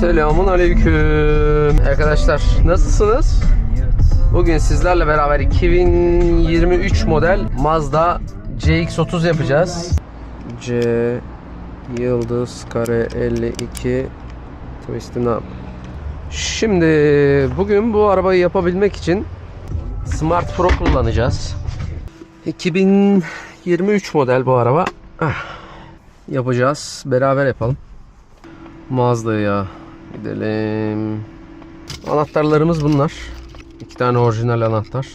Selamun aleyküm. Arkadaşlar nasılsınız? Bugün sizlerle beraber 2023 model Mazda CX-30 yapacağız. C Yıldız kare 52 Twisting up. Şimdi bugün bu arabayı yapabilmek için Smart Pro kullanacağız. 2023 model bu araba. Ah, Yapacağız. Beraber yapalım. Mazda'ya gidelim. Anahtarlarımız bunlar. İki tane orijinal anahtar.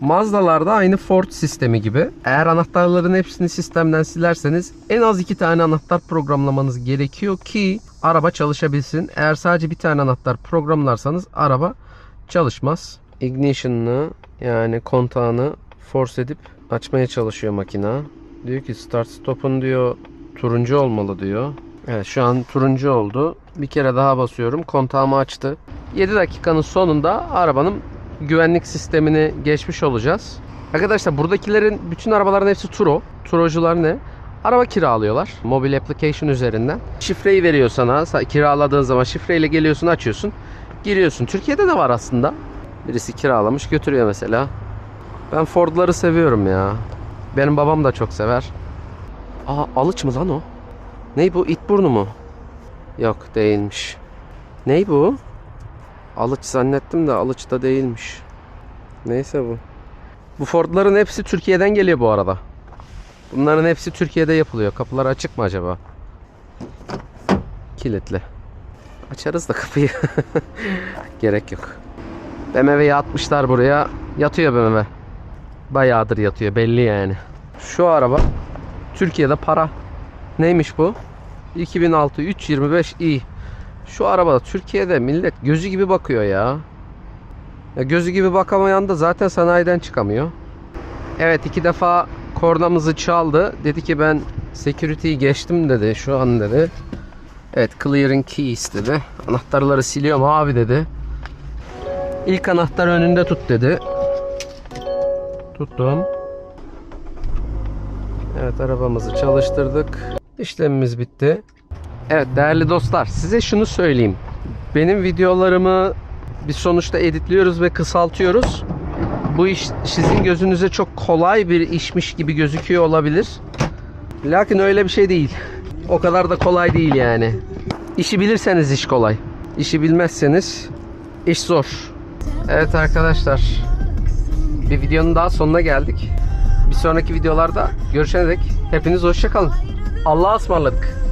Mazda'larda aynı Ford sistemi gibi. Eğer anahtarların hepsini sistemden silerseniz en az iki tane anahtar programlamanız gerekiyor ki araba çalışabilsin. Eğer sadece bir tane anahtar programlarsanız araba çalışmaz. Ignition'ını yani kontağını force edip açmaya çalışıyor makina. Diyor ki start stop'un diyor turuncu olmalı diyor. Evet şu an turuncu oldu. Bir kere daha basıyorum. Kontağımı açtı. 7 dakikanın sonunda arabanın güvenlik sistemini geçmiş olacağız. Arkadaşlar buradakilerin bütün arabaların hepsi Turo. Turocular ne? Araba kiralıyorlar. Mobil application üzerinden. Şifreyi veriyor sana. Sa- Kiraladığın zaman şifreyle geliyorsun açıyorsun. Giriyorsun. Türkiye'de de var aslında. Birisi kiralamış götürüyor mesela. Ben Ford'ları seviyorum ya. Benim babam da çok sever. Aa alıç mı lan o? Ney bu? İt burnu mu? Yok değilmiş. Ney bu? Alıç zannettim de alıç da değilmiş. Neyse bu. Bu Ford'ların hepsi Türkiye'den geliyor bu arada. Bunların hepsi Türkiye'de yapılıyor. Kapılar açık mı acaba? Kilitli. Açarız da kapıyı. Gerek yok. BMW'yi atmışlar buraya. Yatıyor BMW. Bayağıdır yatıyor belli yani. Şu araba Türkiye'de para. Neymiş bu? 2006 325i. Şu arabada Türkiye'de millet gözü gibi bakıyor ya. Ya gözü gibi bakamayan da zaten sanayiden çıkamıyor. Evet iki defa kornamızı çaldı. Dedi ki ben security'yi geçtim dedi şu an dedi. Evet clearing keys dedi. Anahtarları siliyorum abi dedi. İlk anahtar önünde tut dedi. Tuttum. Evet arabamızı çalıştırdık. İşlemimiz bitti. Evet değerli dostlar size şunu söyleyeyim. Benim videolarımı biz sonuçta editliyoruz ve kısaltıyoruz. Bu iş sizin gözünüze çok kolay bir işmiş gibi gözüküyor olabilir. Lakin öyle bir şey değil. O kadar da kolay değil yani. İşi bilirseniz iş kolay. İşi bilmezseniz iş zor. Evet arkadaşlar. Bir videonun daha sonuna geldik. Bir sonraki videolarda görüşene dek hepiniz hoşçakalın. Allah'a ısmarladık.